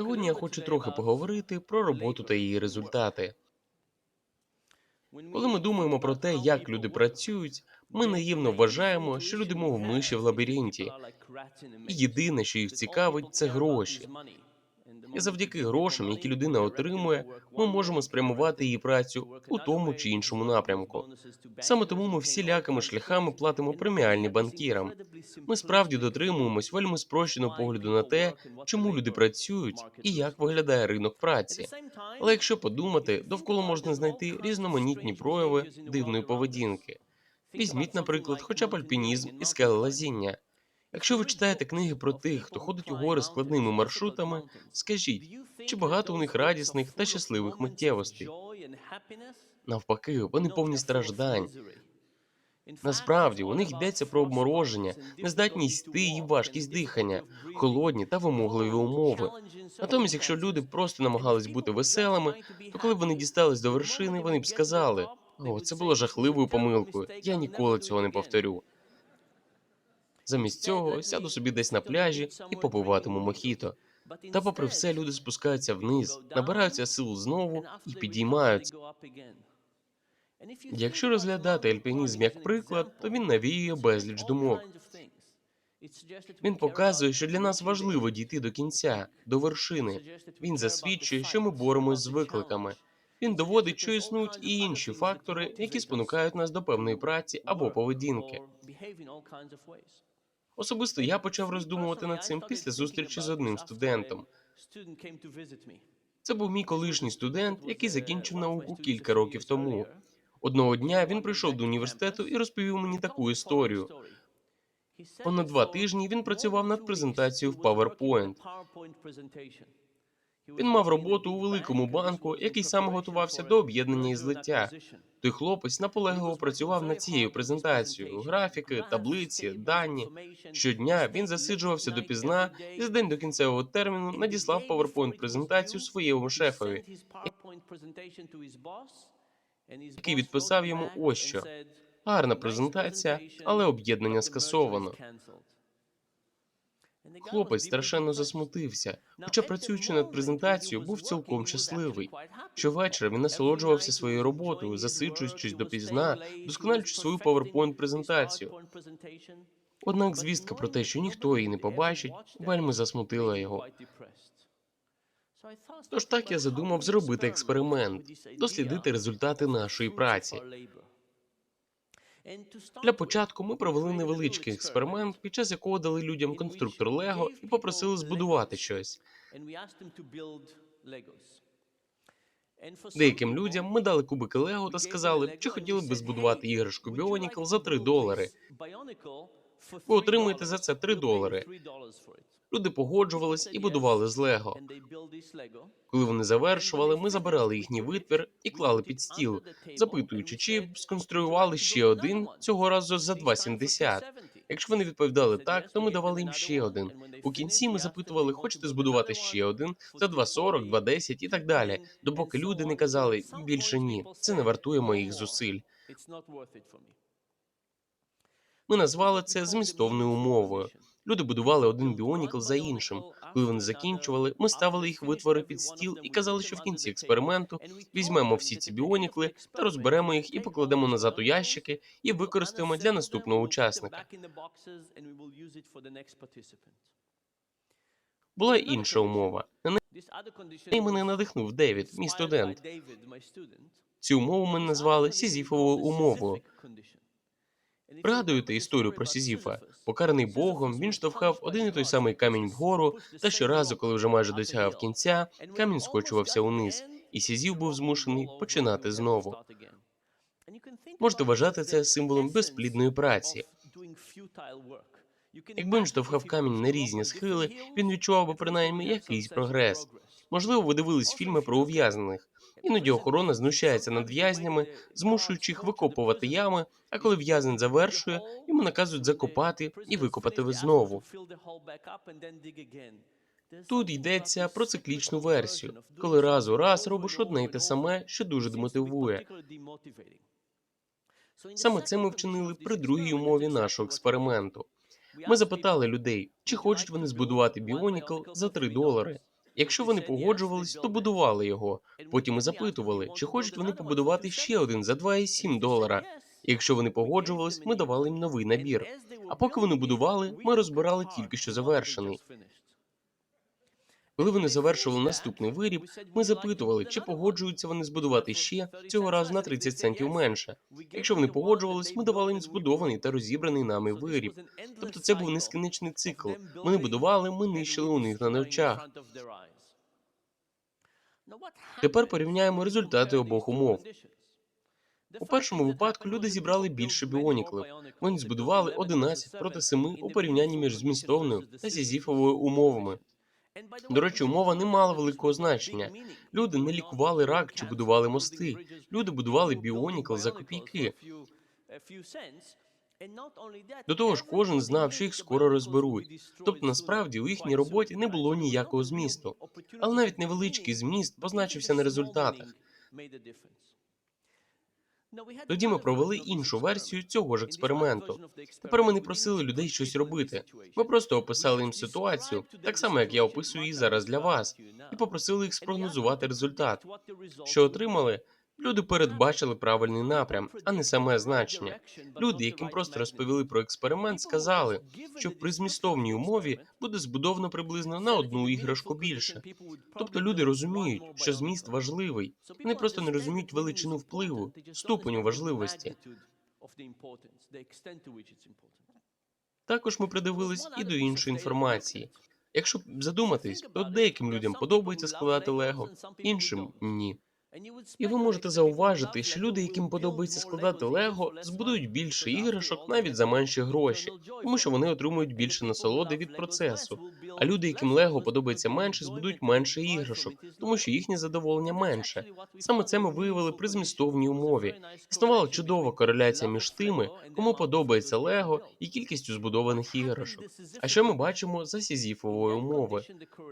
Сьогодні я хочу трохи поговорити про роботу та її результати. Коли ми думаємо про те, як люди працюють, ми наївно вважаємо, що люди мов миші в лабіринті. І єдине, що їх цікавить, це гроші. І завдяки грошам, які людина отримує, ми можемо спрямувати її працю у тому чи іншому напрямку. Саме тому ми всілякими шляхами платимо преміальні банкірам. Ми справді дотримуємось вельми спрощеного погляду на те, чому люди працюють і як виглядає ринок праці. Але якщо подумати, довкола можна знайти різноманітні прояви дивної поведінки. Візьміть, наприклад, хоча б альпінізм і скелелазіння. Якщо ви читаєте книги про тих, хто ходить у гори складними маршрутами, скажіть, чи багато у них радісних та щасливих миттєвостей? Навпаки, вони повні страждань. Насправді у них йдеться про обмороження, нездатність йти і важкість дихання, холодні та вимогливі умови. Натомість, якщо люди просто намагались бути веселими, то коли б вони дістались до вершини, вони б сказали: о, це було жахливою помилкою. Я ніколи цього не повторю. Замість цього сяду собі десь на пляжі і попиватиму мохіто. Та, попри все, люди спускаються вниз, набираються сил знову і підіймаються. Якщо розглядати альпінізм як приклад, то він навіює безліч думок. Він показує, що для нас важливо дійти до кінця, до вершини. Він засвідчує, що ми боремось з викликами. Він доводить, що існують і інші фактори, які спонукають нас до певної праці або поведінки. Особисто я почав роздумувати над цим після зустрічі з одним студентом. Це був мій колишній студент, який закінчив науку кілька років тому. Одного дня він прийшов до університету і розповів мені таку історію. Понад два тижні він працював над презентацією в PowerPoint. Він мав роботу у великому банку, який саме готувався до об'єднання і злиття. Той хлопець наполегливо працював над цією презентацією: графіки, таблиці, дані. Щодня він засиджувався допізна і за день до кінцевого терміну надіслав PowerPoint презентацію своєму шефові, який відписав йому ось що. Гарна презентація, але об'єднання скасовано. Хлопець страшенно засмутився, хоча працюючи над презентацією, був цілком щасливий. Щовечора він насолоджувався своєю роботою, засиджуючись допізна, досконалюючи свою PowerPoint презентацію. Однак звістка про те, що ніхто її не побачить, вельми засмутила його. Тож так я задумав зробити експеримент, дослідити результати нашої праці. Для початку ми провели невеличкий експеримент, під час якого дали людям конструктор Лего і попросили збудувати щось. Деяким людям ми дали кубики Лего та сказали, чи хотіли би збудувати іграшку Біонікл за 3 долари. Ви отримуєте за це 3 долари. Люди погоджувались і будували з Лего. Коли вони завершували, ми забирали їхній витвір і клали під стіл, запитуючи, чи сконструювали ще один цього разу за 2,70. Якщо вони відповідали так, то ми давали їм ще один. У кінці ми запитували, хочете збудувати ще один за 2,40, 2,10 і так далі. Допоки люди не казали більше ні, це не вартує моїх зусиль. Ми назвали це змістовною умовою. Люди будували один біонікл за іншим. Коли вони закінчували, ми ставили їх витвори під стіл і казали, що в кінці експерименту візьмемо всі ці біонікли та розберемо їх і покладемо назад у ящики і використаємо для наступного учасника. Була інша умова. На неї мене надихнув Девід, мій студент. Цю умову ми назвали Сізіфовою умовою. Пригадуєте історію про Сізіфа? Покараний Богом, він штовхав один і той самий камінь вгору, та щоразу, коли вже майже досягав кінця, камінь скочувався униз, і Сізіф був змушений починати знову. Можете вважати це символом безплідної праці. Якби він штовхав камінь на різні схили, він відчував би принаймні якийсь прогрес. Можливо, ви дивились фільми про ув'язнених. Іноді охорона знущається над в'язнями, змушуючи їх викопувати ями. А коли в'язень завершує, йому наказують закопати і викопати знову. Тут йдеться про циклічну версію, коли раз у раз робиш одне й те саме, що дуже демотивує. Саме це ми вчинили при другій умові нашого експерименту. Ми запитали людей, чи хочуть вони збудувати біонікл за 3 долари. Якщо вони погоджувались, то будували його. Потім ми запитували, чи хочуть вони побудувати ще один за 2,7 долара. Якщо вони погоджувались, ми давали їм новий набір. А поки вони будували, ми розбирали тільки що завершений. Коли вони завершували наступний виріб, ми запитували, чи погоджуються вони збудувати ще цього разу на 30 центів менше. Якщо вони погоджувались, ми давали їм збудований та розібраний нами виріб. Тобто це був нескінчений цикл. Вони будували, ми нищили у них на очах. Тепер порівняємо результати обох умов. У першому випадку люди зібрали більше біоніклів. Вони збудували 11 проти 7 у порівнянні між змістовною та сізіфовою умовами. До речі, умова не мала великого значення. Люди не лікували рак чи будували мости. Люди будували біонікл за копійки. До того ж, кожен знав, що їх скоро розберуть. Тобто, насправді, у їхній роботі не було ніякого змісту. Але навіть невеличкий зміст позначився на результатах. Тоді ми провели іншу версію цього ж експерименту. Тепер ми не просили людей щось робити. Ми просто описали їм ситуацію, так само як я описую її зараз для вас, і попросили їх спрогнозувати результат. Що отримали? Люди передбачили правильний напрям, а не саме значення. Люди, яким просто розповіли про експеримент, сказали, що при змістовній умові буде збудовано приблизно на одну іграшку більше. Тобто люди розуміють, що зміст важливий. Вони просто не розуміють величину впливу, ступеню важливості. Також ми придивились і до іншої інформації. Якщо задуматись, то деяким людям подобається складати лего, іншим ні. І ви можете зауважити, що люди, яким подобається складати лего, збудують більше іграшок навіть за менші гроші, тому що вони отримують більше насолоди від процесу. А люди, яким лего подобається менше, збудують менше іграшок, тому що їхнє задоволення менше. Саме це ми виявили при змістовній умові. Існувала чудова кореляція між тими, кому подобається лего, і кількістю збудованих іграшок. А що ми бачимо за сізіфової умови?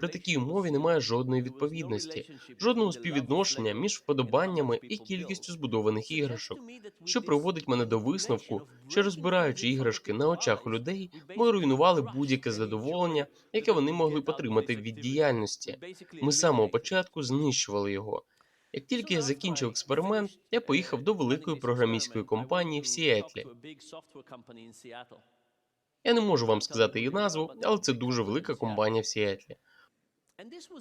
При такій умові немає жодної відповідності, жодного співвідношення між вподобаннями і кількістю збудованих іграшок, що приводить мене до висновку, що розбираючи іграшки на очах у людей, ми руйнували будь-яке задоволення, яке вони могли потримати від діяльності. Ми з самого початку знищували його. Як тільки я закінчив експеримент, я поїхав до великої програмістської компанії в Сіетлі. Я не можу вам сказати її назву, але це дуже велика компанія в Сіетлі.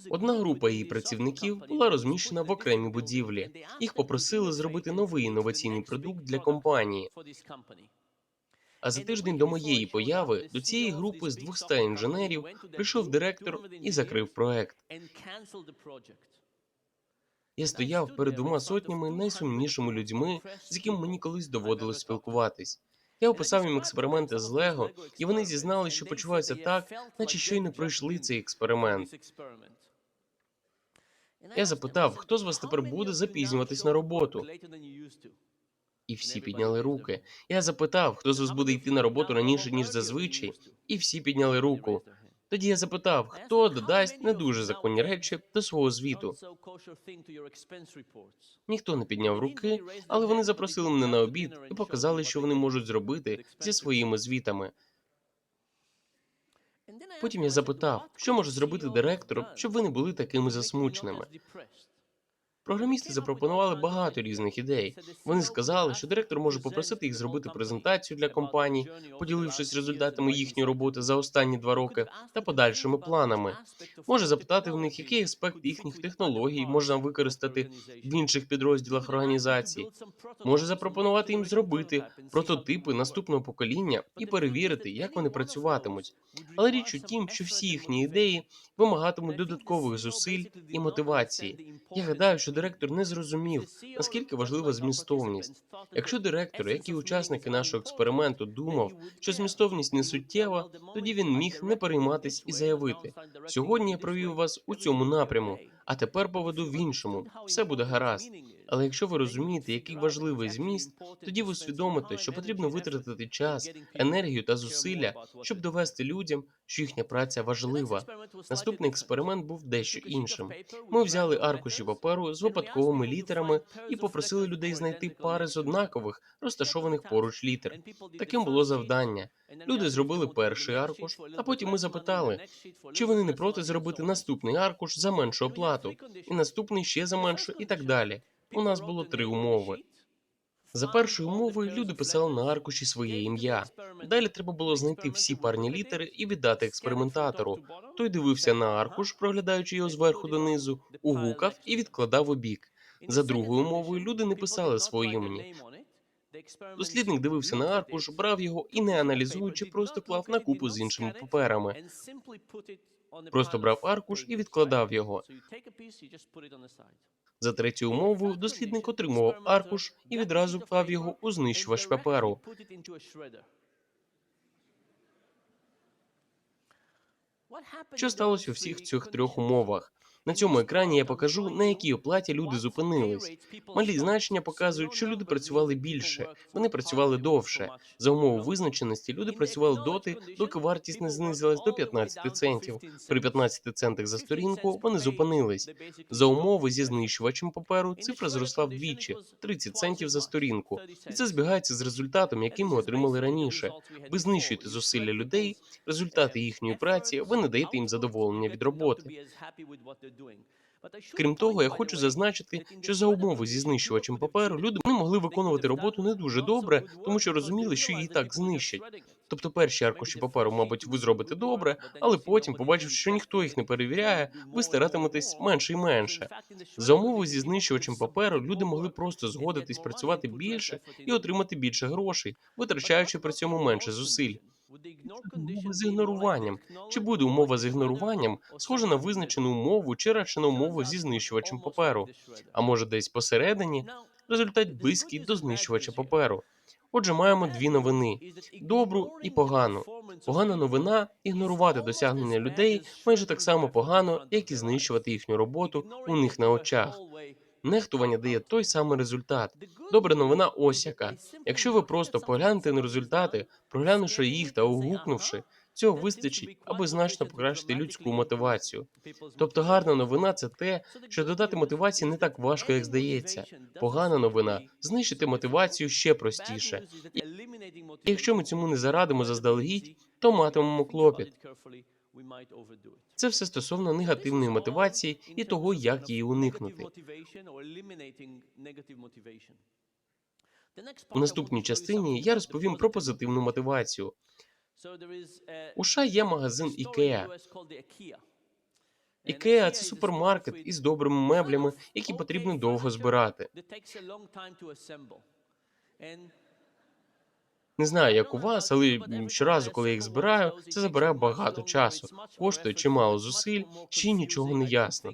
Одна група її працівників була розміщена в окремій будівлі. Їх попросили зробити новий інноваційний продукт для компанії. А за тиждень до моєї появи до цієї групи з 200 інженерів прийшов директор і закрив проект. Я стояв перед двома сотнями найсумнішими людьми, з якими мені колись доводилось спілкуватись. Я описав їм експерименти з Лего, і вони зізнали, що почуваються так, наче щойно пройшли цей експеримент. Я запитав, хто з вас тепер буде запізнюватись на роботу? І всі підняли руки. Я запитав, хто з вас буде йти на роботу раніше, ніж зазвичай, і всі підняли руку. Тоді я запитав, хто додасть не дуже законні речі до свого звіту. Ніхто не підняв руки, але вони запросили мене на обід і показали, що вони можуть зробити зі своїми звітами. Потім я запитав, що може зробити директор, щоб ви не були такими засмученими. Програмісти запропонували багато різних ідей. Вони сказали, що директор може попросити їх зробити презентацію для компаній, поділившись результатами їхньої роботи за останні два роки та подальшими планами. Може запитати в них, який аспект їхніх технологій можна використати в інших підрозділах організації. Може запропонувати їм зробити прототипи наступного покоління і перевірити, як вони працюватимуть. Але річ у тім, що всі їхні ідеї вимагатимуть додаткових зусиль і мотивації. Я гадаю, що директор не зрозумів, наскільки важлива змістовність. Якщо директор, як і учасники нашого експерименту, думав, що змістовність не суттєва, тоді він міг не перейматись і заявити: сьогодні я провів вас у цьому напряму, а тепер поведу в іншому. Все буде гаразд. Але якщо ви розумієте, який важливий зміст, тоді ви усвідомите, що потрібно витратити час, енергію та зусилля, щоб довести людям, що їхня праця важлива. Наступний експеримент був дещо іншим. Ми взяли аркуші паперу з випадковими літерами і попросили людей знайти пари з однакових, розташованих поруч літер. Таким було завдання. Люди зробили перший аркуш, а потім ми запитали, чи вони не проти зробити наступний аркуш за меншу оплату, і наступний ще за меншу, і так далі. У нас було три умови. За першою умовою люди писали на аркуші своє ім'я. Далі треба було знайти всі парні літери і віддати експериментатору. Той дивився на аркуш, проглядаючи його зверху донизу, угукав і відкладав у бік. За другою умовою люди не писали своє імені. Дослідник дивився на аркуш, брав його і, не аналізуючи, просто клав на купу з іншими паперами. Просто брав аркуш і відкладав його. За третю умову дослідник отримував аркуш і відразу вклав його у знищувач паперу. Що сталося у всіх цих трьох умовах? На цьому екрані я покажу, на якій оплаті люди зупинились. Малі значення показують, що люди працювали більше, вони працювали довше. За умови визначеності люди працювали доти, доки вартість не знизилась до 15 центів. При 15 центах за сторінку вони зупинились. За умови зі знищувачем паперу цифра зросла вдвічі 30 центів за сторінку. І це збігається з результатом, який ми отримали раніше. Ви знищуєте зусилля людей, результати їхньої праці, ви не даєте їм задоволення від роботи. Крім того, я хочу зазначити, що за умови зі знищувачем паперу люди не могли виконувати роботу не дуже добре, тому що розуміли, що її так знищать. Тобто перші аркуші паперу, мабуть, ви зробите добре, але потім, побачивши, що ніхто їх не перевіряє, ви старатиметесь менше і менше. За умови зі знищувачем паперу люди могли просто згодитись працювати більше і отримати більше грошей, витрачаючи при цьому менше зусиль. З ігноруванням. Чи буде умова з ігноруванням схожа на визначену умову чи радше на умову зі знищувачем паперу? А може десь посередині? Результат близький до знищувача паперу. Отже, маємо дві новини: добру і погану. Погана новина ігнорувати досягнення людей майже так само погано, як і знищувати їхню роботу у них на очах. Нехтування дає той самий результат. Добра новина ось яка. Якщо ви просто поглянете на результати, проглянувши їх та угукнувши, цього вистачить, аби значно покращити людську мотивацію. Тобто гарна новина це те, що додати мотивації не так важко, як здається. Погана новина знищити мотивацію ще простіше. І якщо ми цьому не зарадимо заздалегідь, то матимемо клопіт. Це все стосовно негативної мотивації і того, як її уникнути. У наступній частині я розповім про позитивну мотивацію. У США є магазин IKEA. IKEA – це супермаркет із добрими меблями, які потрібно довго збирати. Не знаю, як у вас, але щоразу, коли я їх збираю, це забирає багато часу, коштує чимало зусиль, ще нічого не ясно.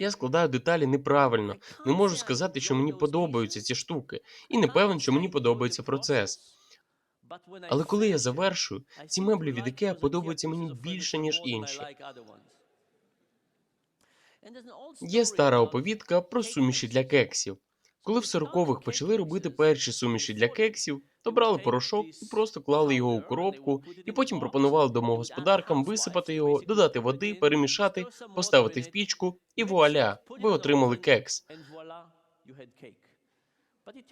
Я складаю деталі неправильно, не можу сказати, що мені подобаються ці штуки, і не певен, що мені подобається процес. Але коли я завершую, ці меблі від IKEA подобаються мені більше, ніж інші. Є стара оповідка про суміші для кексів. Коли в 40-х почали робити перші суміші для кексів, то брали порошок і просто клали його у коробку, і потім пропонували домогосподаркам висипати його, додати води, перемішати, поставити в пічку, і вуаля, ви отримали кекс.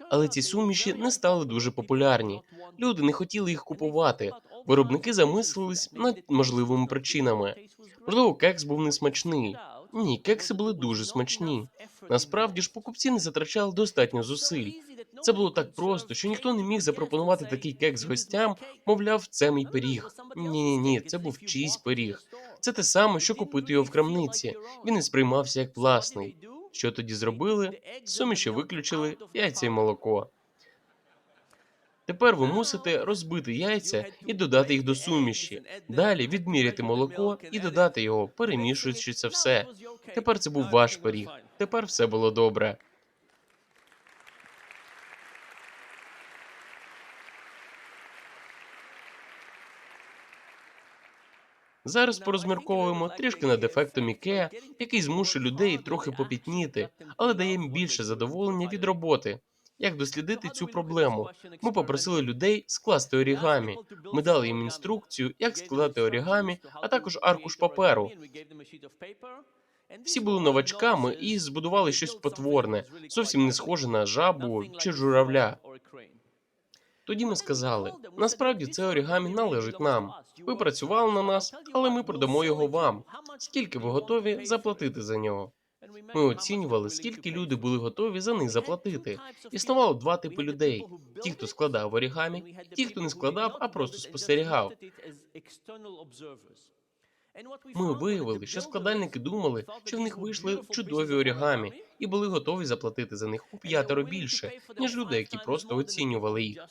Але ці суміші не стали дуже популярні. Люди не хотіли їх купувати. Виробники замислились над можливими причинами. Можливо, кекс був несмачний. Ні, кекси були дуже смачні. Насправді ж покупці не затрачали достатньо зусиль. Це було так просто, що ніхто не міг запропонувати такий кекс гостям, мовляв, це мій пиріг. Ні, ні, ні, це був чийсь пиріг. Це те саме, що купити його в крамниці. Він не сприймався як власний. Що тоді зробили? Суміші виключили яйця і молоко. Тепер ви мусите розбити яйця і додати їх до суміші. Далі відміряти молоко і додати його, перемішуючи це все. Тепер це був ваш пиріг. Тепер все було добре. Зараз порозмірковуємо трішки над ефектом Ікеа, який змушує людей трохи попітніти, але дає їм більше задоволення від роботи. Як дослідити цю проблему? Ми попросили людей скласти орігамі. Ми дали їм інструкцію, як складати орігамі, а також аркуш паперу. Всі були новачками і збудували щось потворне, зовсім не схоже на жабу чи журавля. Тоді ми сказали: насправді це орігамі належить нам. Ви працювали на нас, але ми продамо його вам. Скільки ви готові заплатити за нього? Ми оцінювали, скільки люди були готові за них заплатити. Існувало два типи людей: ті, хто складав орігамі, ті, хто не складав, а просто спостерігав. Ми виявили, що складальники думали, що в них вийшли чудові орігамі і були готові заплатити за них у п'ятеро більше, ніж люди, які просто оцінювали їх.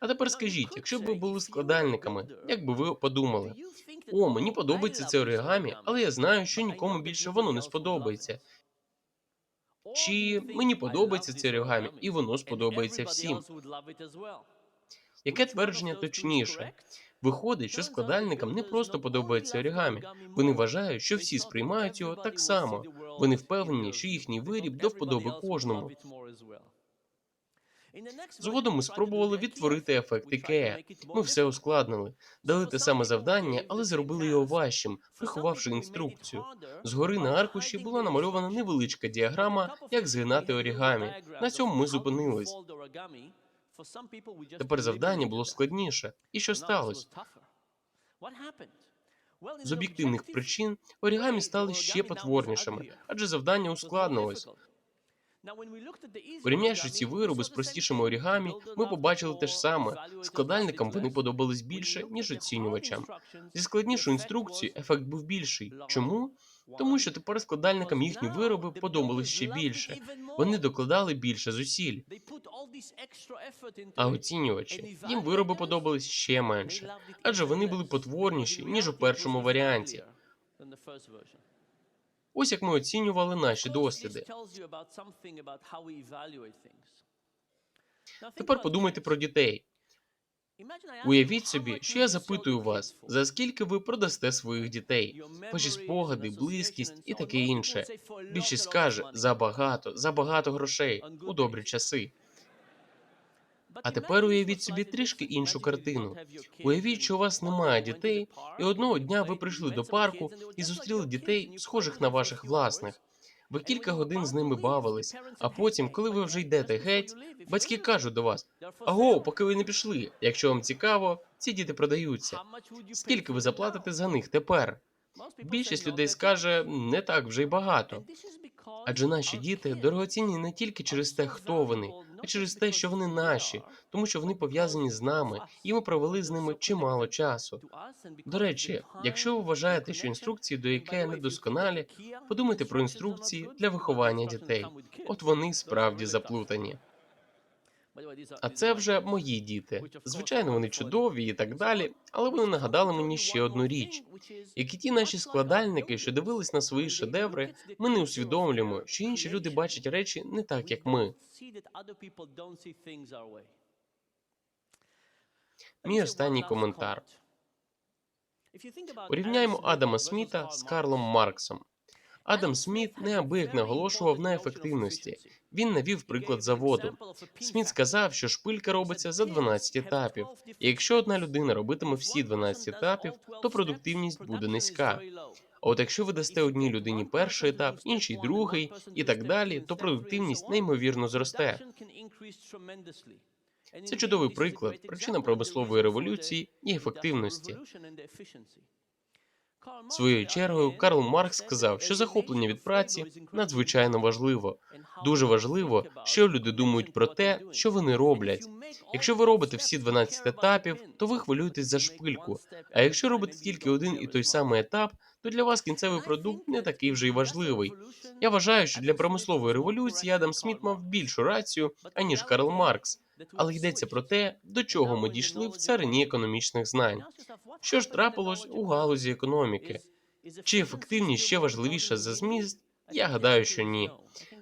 А тепер скажіть, якщо б ви були складальниками, як би ви подумали? О, мені подобається це оригамі, але я знаю, що нікому більше воно не сподобається. Чи мені подобається це оригамі, і воно сподобається всім. Яке твердження точніше? Виходить, що складальникам не просто подобається оригамі. Вони вважають, що всі сприймають його так само. Вони впевнені, що їхній виріб до вподоби кожному. Згодом ми спробували відтворити ефект Ікеа. Ми все ускладнили, дали те саме завдання, але зробили його важчим, приховавши інструкцію. Згори на аркуші була намальована невеличка діаграма, як згинати орігамі. На цьому ми зупинились. Тепер завдання було складніше. І що сталося? З об'єктивних причин орігамі стали ще потворнішими, адже завдання ускладнилось. Порівнявши ці вироби з простішими орігамі, ми побачили те ж саме. Складальникам вони подобались більше, ніж оцінювачам. Зі складнішою інструкцією ефект був більший. Чому? Тому що тепер складальникам їхні вироби подобались ще більше. Вони докладали більше зусиль. А оцінювачі їм вироби подобались ще менше, адже вони були потворніші ніж у першому варіанті. Ось як ми оцінювали наші досліди. Тепер подумайте про дітей. Уявіть собі, що я запитую вас, за скільки ви продасте своїх дітей, ваші спогади, близькість і таке інше. Більшість скаже забагато, забагато грошей у добрі часи. А тепер уявіть собі трішки іншу картину. Уявіть, що у вас немає дітей, і одного дня ви прийшли до парку і зустріли дітей, схожих на ваших власних. Ви кілька годин з ними бавились, а потім, коли ви вже йдете геть, батьки кажуть до вас: Аго, поки ви не пішли. Якщо вам цікаво, ці діти продаються. Скільки ви заплатите за них тепер? Більшість людей скаже не так вже й багато. Адже наші діти дорогоцінні не тільки через те, хто вони, а через те, що вони наші, тому що вони пов'язані з нами, і ми провели з ними чимало часу. До речі, якщо ви вважаєте, що інструкції до IKEA недосконалі, подумайте про інструкції для виховання дітей. От вони справді заплутані. А це вже мої діти. Звичайно, вони чудові і так далі, але вони нагадали мені ще одну річ. Як і ті наші складальники, що дивились на свої шедеври, ми не усвідомлюємо, що інші люди бачать речі не так, як ми. Мій останній коментар. Порівняємо Адама Сміта з Карлом Марксом. Адам Сміт неабияк наголошував на ефективності. Він навів приклад заводу. Сміт сказав, що шпилька робиться за 12 етапів. І якщо одна людина робитиме всі 12 етапів, то продуктивність буде низька. А от якщо ви дасте одній людині перший етап, інший другий і так далі, то продуктивність неймовірно зросте. Це чудовий приклад, причина промислової революції і ефективності. Своєю чергою Карл Маркс сказав, що захоплення від праці надзвичайно важливо. Дуже важливо, що люди думають про те, що вони роблять. Якщо ви робите всі 12 етапів, то ви хвилюєтесь за шпильку. А якщо робите тільки один і той самий етап, то для вас кінцевий продукт не такий вже й важливий. Я вважаю, що для промислової революції Адам Сміт мав більшу рацію аніж Карл Маркс. Але йдеться про те, до чого ми дійшли в царині економічних знань. Що ж трапилось у галузі економіки? Чи ефективність ще важливіша за зміст? Я гадаю, що ні.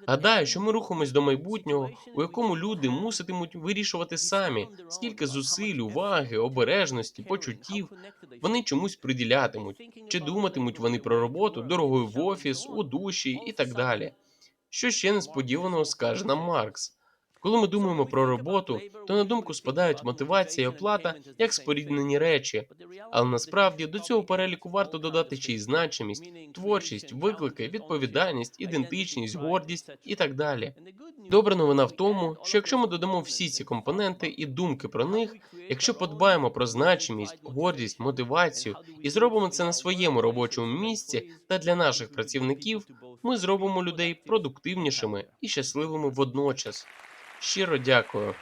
Гадаю, що ми рухаємось до майбутнього, у якому люди муситимуть вирішувати самі, скільки зусиль, уваги, обережності, почуттів вони чомусь приділятимуть, чи думатимуть вони про роботу, дорогою в офіс, у душі і так далі. Що ще несподіваного скаже нам Маркс? Коли ми думаємо про роботу, то на думку спадають мотивація і оплата як споріднені речі, але насправді до цього переліку варто додати ще й значимість, творчість, виклики, відповідальність, ідентичність, гордість і так далі. Добра новина в тому, що якщо ми додамо всі ці компоненти і думки про них, якщо подбаємо про значимість, гордість, мотивацію і зробимо це на своєму робочому місці та для наших працівників, ми зробимо людей продуктивнішими і щасливими водночас. Щиро дякую.